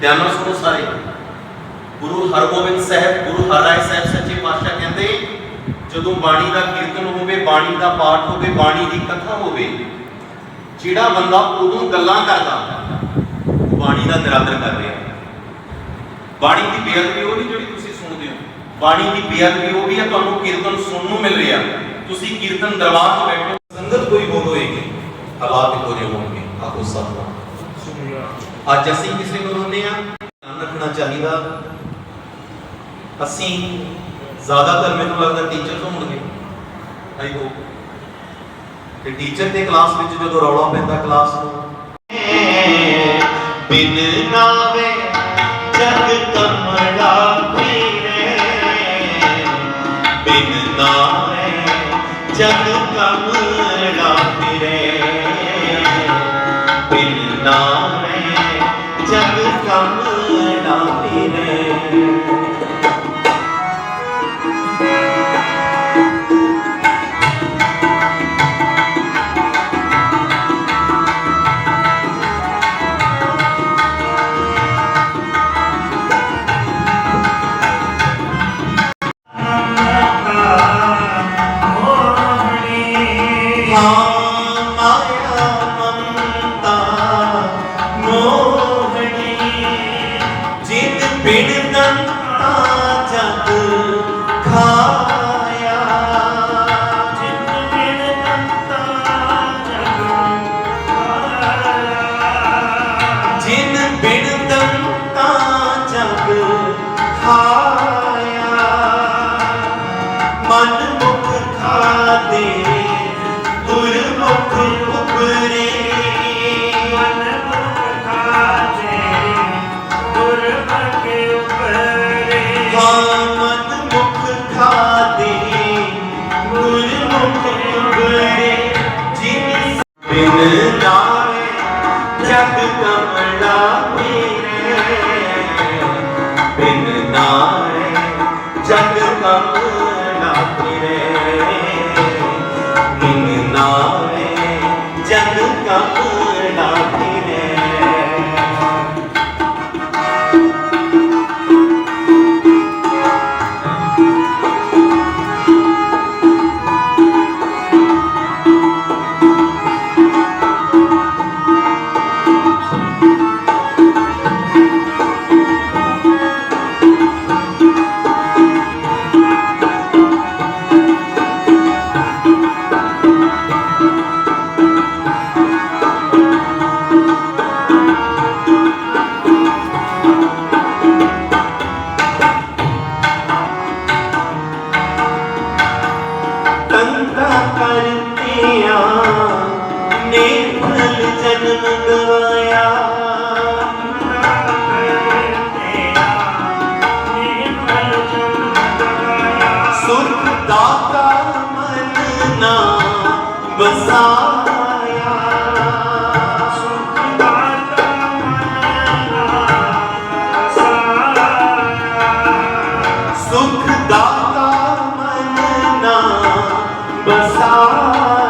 ਧਿਆਨ ਨਾਲ ਸੁਣੋ ਸਾਰੇ। ਗੁਰੂ ਹਰਗੋਬਿੰਦ ਸਾਹਿਬ ਗੁਰੂ ਹਰਿਰਾਏ ਸਾਹਿਬ ਸੱਚੇ ਪਾਤਸ਼ਾਹ ਕਹਿੰਦੇ ਜਦੋਂ ਬਾਣੀ ਦਾ ਕੀਰਤਨ ਹੋਵੇ ਬਾਣੀ ਦਾ ਪਾਠ ਹੋਵੇ ਬਾਣੀ ਦੀ ਕਥਾ ਹੋਵੇ ਜਿਹੜਾ ਬੰਦਾ ਉਦੋਂ ਗੱਲਾਂ ਕਰਦਾ ਬਾਣੀ ਦਾ ਨਿਰਾਦਰ ਕਰ ਰਿਹਾ ਬਾਣੀ ਦੀ ਬੇਅਦਬੀ ਉਹ ਨਹੀਂ ਜਿਹੜੀ ਤੁਸੀਂ ਸੁਣਦੇ ਹੋ। ਬਾਣੀ ਦੀ ਬੇਅਦਬੀ ਉਹ ਵੀ ਹੈ ਤੁਹਾਨੂੰ ਕੀਰਤਨ ਸੁਣਨ ਨੂੰ ਮਿਲ ਰਿਹਾ ਤੁਸੀਂ ਕੀਰਤਨ ਦਰਬਾਰ 'ਚ ਬੈਠੇ ਹੋ, ਸੰਗਤ ਕੋਈ ਬੋਲ ਹਾਲਾਤ ਇੱਕੋ ਜਿਹੇ ਹੋਣਗੇ। ਆਖੋ ਸਤਿਨਾਮ। ਅੱਜ ਅਸੀਂ ਕਿਸੇ ਕੋਲ ਹੁੰਦੇ ਆ ਧਿਆਨ ਰੱਖਣਾ ਚਾਹੀਦਾ। ਅਸੀਂ ਜ਼ਿਆਦਾਤਰ ਮੈਨੂੰ ਲੱਗਦਾ ਟੀਚਰ ਹੋਣਗੇ। ਆਈ ਹੋਪ ਤੇ ਟੀਚਰ ਦੇ ਕਲਾਸ ਵਿੱਚ ਜਦੋਂ ਰੌਲਾ ਪੈਂਦਾ ਕਲਾਸ ਨੂੰ। ਬਿਨ ਨਾਵੇ ਜਗ ਕਮਲਾ yang. 아.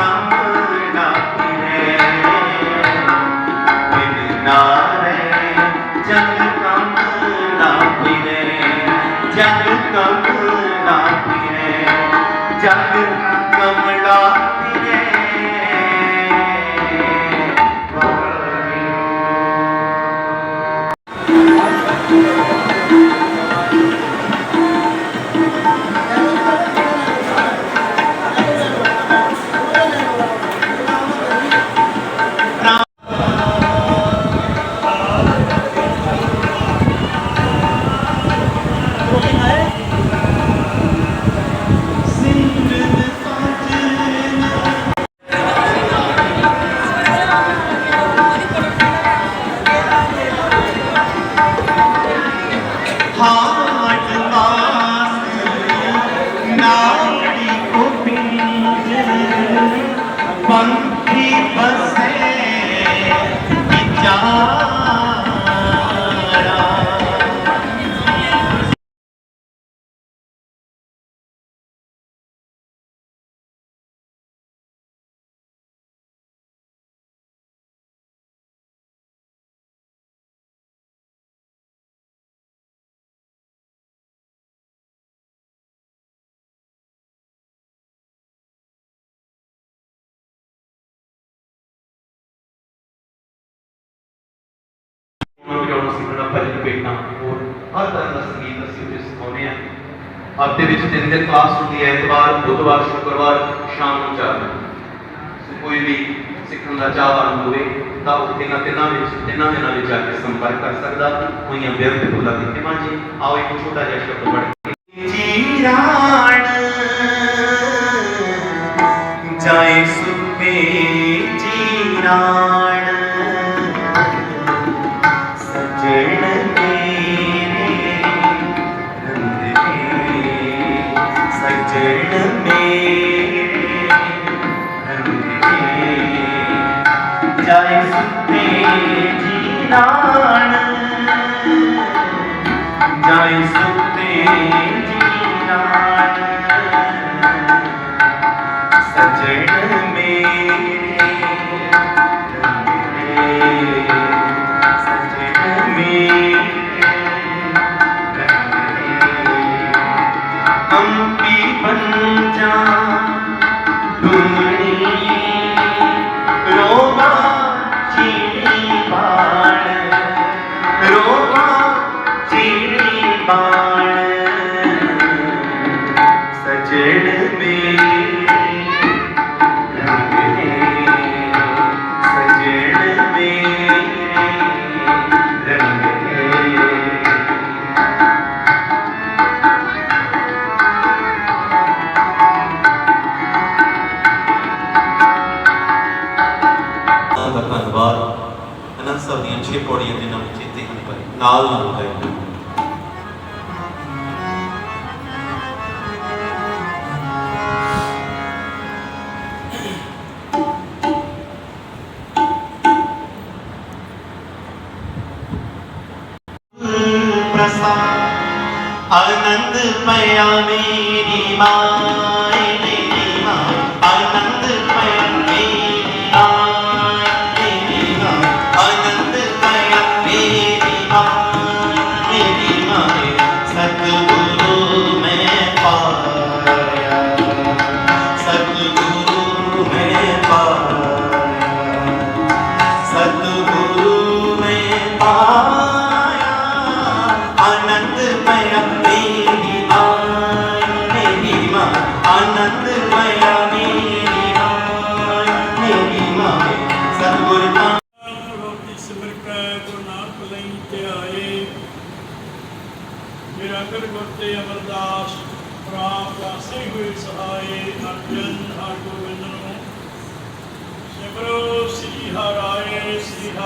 ਜਗ ਉਹਨਾਂ ਵਜਾਉਣਾ ਭਜਨ ਬੇਟਾ ਹੋਰ ਹਰ ਤਰ੍ਹਾਂ ਦਾ ਸੰਗੀਤ ਅਸੀਂ ਉੱਥੇ ਸਿਖਾਉਂਦੇ ਹਾਂ। ਹਫ਼ਤੇ ਵਿੱਚ ਤਿੰਨ ਦਿਨ ਕਲਾਸ ਹੁੰਦੀ ਹੈ, ਐਤਵਾਰ, ਬੁੱਧਵਾਰ, ਸ਼ੁੱਕਰਵਾਰ, ਸ਼ਾਮ ਨੂੰ ਚਾਰ ਕੋਈ ਵੀ ਸਿੱਖਣ ਦਾ ਚਾਹਵਾਨ ਹੋਵੇ, ਤਾਂ ਉੱਥੇ ਨਾ ਤਿੰਨਾਂ ਵਿੱਚ, ਤਿੰਨਾਂ ਦਿਨਾਂ ਵਿੱਚ ਆ ਕੇ ਸੰਪਰਕ ਕਰ ਸਕਦਾ। ਹੋਈਆਂ ਬੇਅੰਤ ਭੁੱਲਾਂ ਦੀ ਖਿਮਾ ਜੀ। ਆਓ ਇੱਕ ਛੋਟਾ ਜਿਹਾ ਸ਼ਬਦ ਪੜ੍ਹ ਕੇ ਜੀਰਾਣ, ਜਾਏ ਸੁਪੇ ਜੀਰਾਣ। ਸਜਣ ਜੀਨਾਣ ਜਾਏ ਸੁਤੇ ਜੀਨਾਣ ਸਜਣ ਮੇਰੇ ਸਜਣ ਮੇਰੇ। ਰੰਗ ਦੇ ਹੰਪੀ ਜਾ। ਚੀੜੀ ਬਾਣ ਸਜਣ ਮੇਰੇ ਰੰਗ ਦੇ ਸਜਣ ਮੇਰੇ ਰੰਗ ਧੰਨਵਾਦ ਇਹਨਾਂ ਸਭ ਦੀਆਂ ਛੇ ਪੌੜੀਆਂ ਦੇ ਨਾਮ ਚੇਤੇ ਹਨ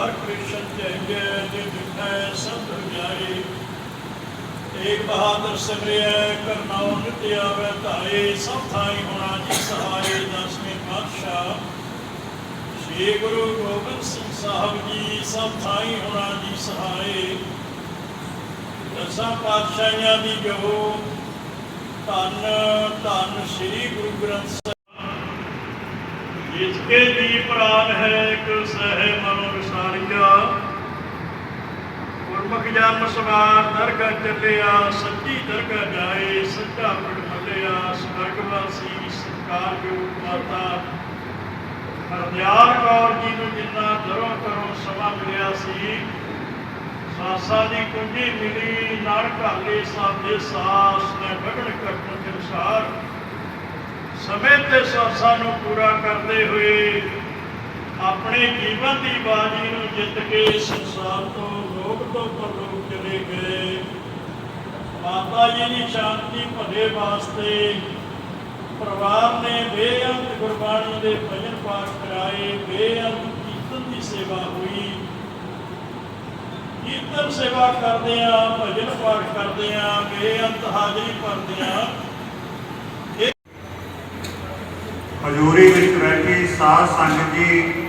ਸ੍ਰੀ ਹਰਿ ਕ੍ਰਿਸ਼ਨ ਜੈ ਜੈ ਜੇ ਦਿਖੈ ਸਭ ਜਾਏ ਏਕ ਬਹਾਦਰ ਸਿਮਰਿਐ ਕਰਨਾਉ ਨਿਤ ਆਵੈ ਧਾਏ ਸਭ ਥਾਈ ਹੋਣਾ ਜੀ ਸਹਾਏ ਦਸਵੇਂ ਪਾਤਸ਼ਾਹ ਸ੍ਰੀ ਗੁਰੂ ਗੋਬਿੰਦ ਸਿੰਘ ਸਾਹਿਬ ਜੀ ਸਭ ਥਾਈ ਹੋਣਾ ਜੀ ਸਹਾਏ ਦਸਾਂ ਪਾਤਸ਼ਾਹਾਂ ਦੀ ਜੋ ਧੰਨ ਧੰਨ ਸ੍ਰੀ ਗੁਰੂ ਗ੍ਰੰਥ ਸਾਹਿਬ ਜਿਸ ਕੇ ਦੀ ਪ੍ਰਾਨ ਹੈ ਇੱਕ ਸਹਿ ਮਨੋ ਵਿਸਾਰੀਆ ਗੁਰਮੁਖ ਜਨ ਸਵਾਰ ਦਰਗਾਹ ਚੱਲਿਆ, ਸੱਚੀ ਦਰਗਾਹ ਜਾਏ, ਸੱਚਾ ਪਿੰਡ ਮੱਲਿਆ ਸਵਰਗਵਾਸੀ ਸਰਕਾਰ ਜੋ ਮਾਤਾ। ਹਰਦਿਆਲ ਕੌਰ ਜੀ ਨੂੰ ਜਿੰਨਾ ਦਰੋਂ ਕਰੋ ਸਮਾਂ ਮਿਲਿਆ ਸੀ, ਸਾਸਾ ਦੀ ਕੁੰਜੀ ਮਿਲੀ, ਨਾਲ ਘਾਲੇ ਸਾਦੇ ਸਾਸ ਨੇ ਗਗਨ ਕੱਟਣ ਦੇ ਅਨੁਸਾਰ ਸਮੇਂ ਤੇ ਸਾਸਾ ਨੂੰ ਪੂਰਾ ਕਰਦੇ ਹੋਏ ਆਪਣੇ ਜੀਵਨ ਦੀ ਬਾਜੀ ਨੂੰ ਜਿੱਤ ਕੇ ਸੰਸਾਰ ਤੋਂ ਲੋਕ ਤੋਂ ਪਰਲੋਕ ਚਲੇ ਗਏ। ਮਾਤਾ ਜੀ ਦੀ ਸ਼ਾਂਤੀ ਭਲੇ ਵਾਸਤੇ ਪਰਿਵਾਰ ਨੇ ਬੇਅੰਤ ਗੁਰਬਾਣੀ ਦੇ ਭਜਨ ਪਾਠ ਕਰਾਏ, ਬੇਅੰਤ ਕੀਰਤਨ ਦੀ ਸੇਵਾ ਹੋਈ। ਕੀਰਤਨ ਸੇਵਾ ਕਰਦੇ ਆ ਭਜਨ ਪਾਠ ਕਰਦੇ ਆ ਬੇਅੰਤ ਹਾਜ਼ਰੀ ਭਰਦੇ ਆ ਹਜ਼ੂਰੀ ਵਿੱਚ ਬੈਠੀ ਸਾਧ ਸੰਗਤ ਜੀ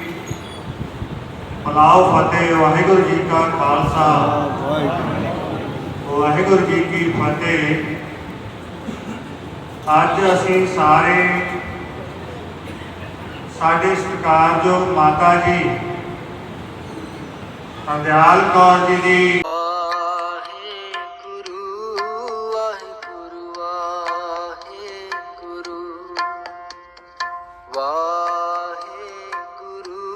ਪਲਾਓ ਫਤਿਹ ਵਾਹਿਗੁਰੂ ਜੀ ਕਾ ਖਾਲਸਾ। ਵਾਹਿਗੁਰੂ। ਜੀ ਕੀ ਫਤਿਹ। ਅੱਜ ਅਸੀਂ ਸਾਰੇ ਸਾਡੇ ਸਤਿਕਾਰਯੋਗ ਮਾਤਾ ਜੀ ਹਰਦਿਆਲ ਕੌਰ ਜੀ ਦੀ